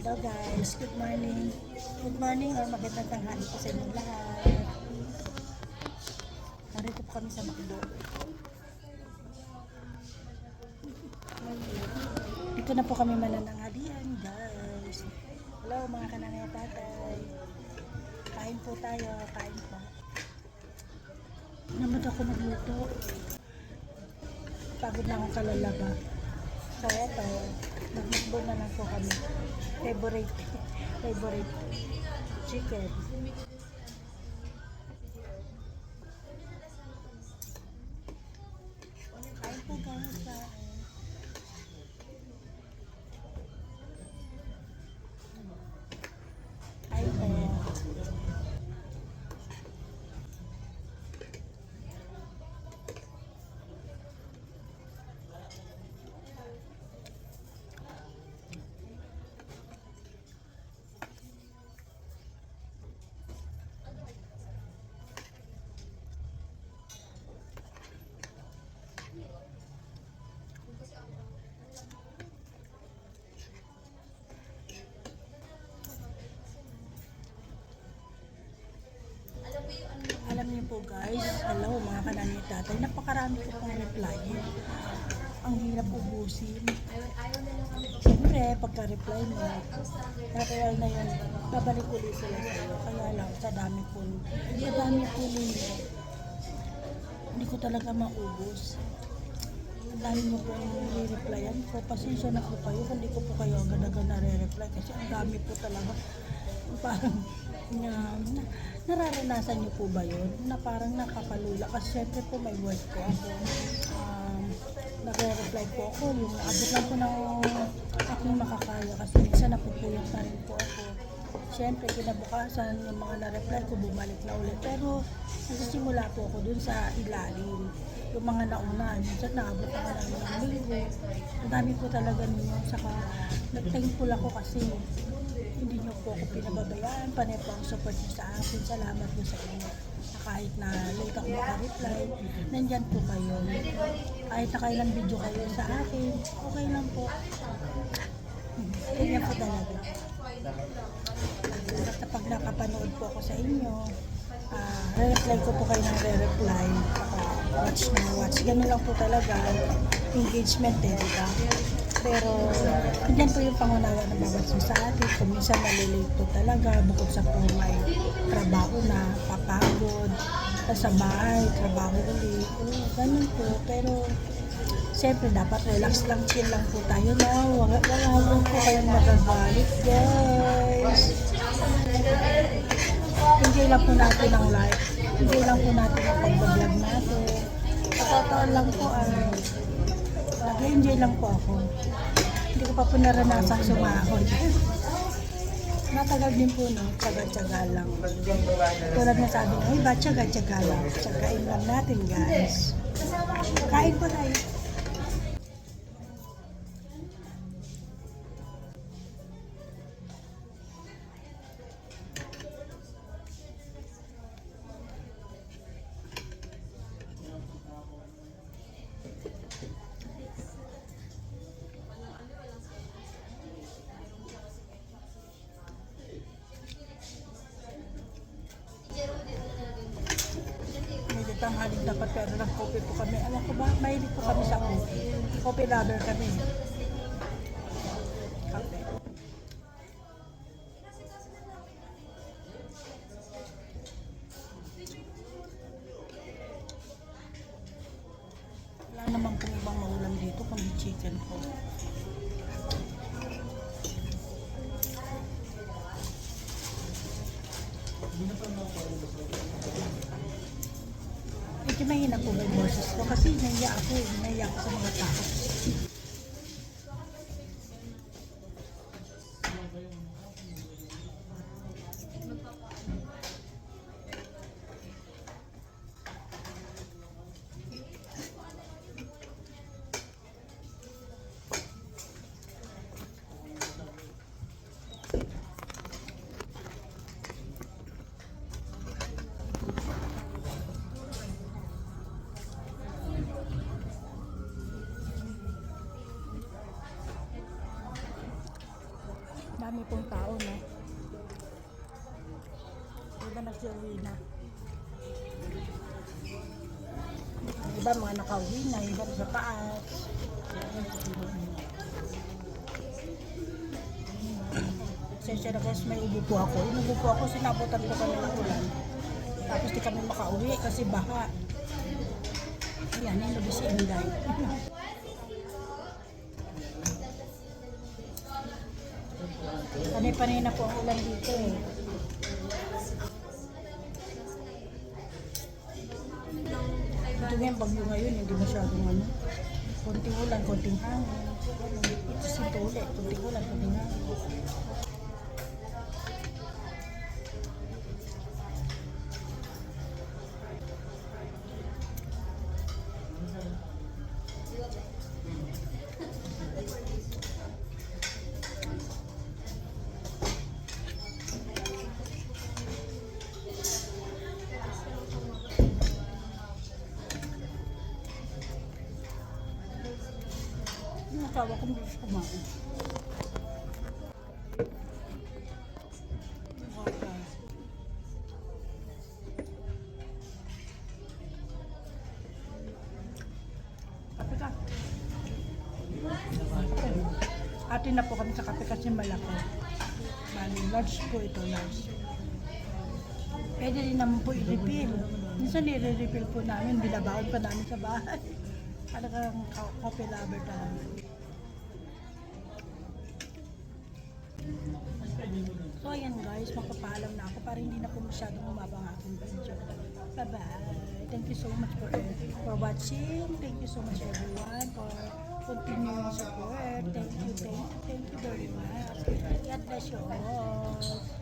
Hello guys, good morning. Good morning or magandang tanghali po sa inyong lahat. Narito po kami sa Macdo. Dito na po kami manananghalian guys. Hello mga kananay at tatay. Kain po tayo, kain po. Namad ako magluto. Pagod na akong kalalaba. Kaya to, magmukbo na lang po kami. Favorite, favorite chicken. Guys, hello mga kanani at tatay, napakarami ko pong reply. Ang hirap ubusin. Siyempre, pagka-reply mo, natural na yun, babalik ulit sila sa'yo. Kaya lang, sa dami po, sa dami po ninyo, hindi ko talaga maubos. Ang mo po i-replyan ko. Pasensya na po kayo kung hindi ko po kayo agad-agad na-reply kasi ang dami po talaga. Parang na, na, nararanasan niyo po ba yun? Na parang nakapalula. Kasi syempre po may work ko ako. Um, nagre-reply po ako. Yung abot lang po ng aking makakaya kasi minsan napupuyot na rin po ako. Siyempre, kinabukasan, yung mga na-reply ko, bumalik na ulit. Pero, nagsisimula po ako dun sa ilalim. Yung mga nauna, minsan naabot namin ng linggo. Ang dami po talaga ninyo. Saka, nag-thankful ako kasi hindi niyo po ako pinababayaan. Panay po ang support niyo sa akin. Salamat po sa inyo. Na kahit na late ako makareply, nandyan po kayo. Kahit na kailang video kayo sa akin, okay lang po. Ganyan po talaga. Basta pag nakapanood po ako sa inyo, ah, re-reply ko po kayo ng re-reply. Ah, watch na watch. Ganun lang po talaga. Engagement eh, di? Pero, andyan po yung pangunawa na bawat sa atin. Kung minsan nalilate po talaga, bukod sa po may trabaho na, papagod, sa bahay, trabaho ulit. Oo, ganun po. Pero, Siyempre, dapat relax lang, chill lang po tayo na. Wala, wala lang po kayong magagalit, guys. Enjoy lang po natin ang life. Enjoy lang po natin ang pag-vlog natin. Sa totoo lang po, ay nag-enjoy lang po ako. Hindi ko pa po naranasang sumahod. Matagal din po, no? Tsaga-tsaga lang. Tulad na sabi ko, ay ba, tsaga-tsaga lang. Tsagain lang natin, guys. Kain po tayo. Tanghaling dapat pero coffee po kami. Alam ko ba, mahilig po kami sa coffee. Coffee lover kami. Kape. Wala naman pong ibang maulam dito kundi chicken po. Medyo mahina po yung boses ko kasi naiya ako eh. Naiya ako sa mga tao. Dami pong tao, no? Iba nagsiuwi na. Iba mga nakauwi na, iba sa taas. Sensya na may ubo po ako. Inubo po ako, sinabutan ko kami ng ulan. Tapos di kami makauwi kasi baha. Ayan, labi si Inday. Panay-panay na po ang ulan dito eh. Ito nga yung bagyo ngayon, hindi masyadong ano. Konting ulan, konting hangin. Ito sinto ulit, konting ulan, konting hangin. Asawa ko hindi siya kumain. Atin na po kami sa kape kasi malaki. Bali, large po ito, large. Pwede rin naman po i-refill. Minsan nire-refill po namin, binabaon pa namin sa bahay. Talagang coffee lover talaga. So ayan guys, magpapaalam na ako para hindi na po masyadong umaba ang aking video. Bye-bye. Thank you so much for, for watching. Thank you so much everyone for continuing support. Thank you, thank you, thank you very much. God bless you all.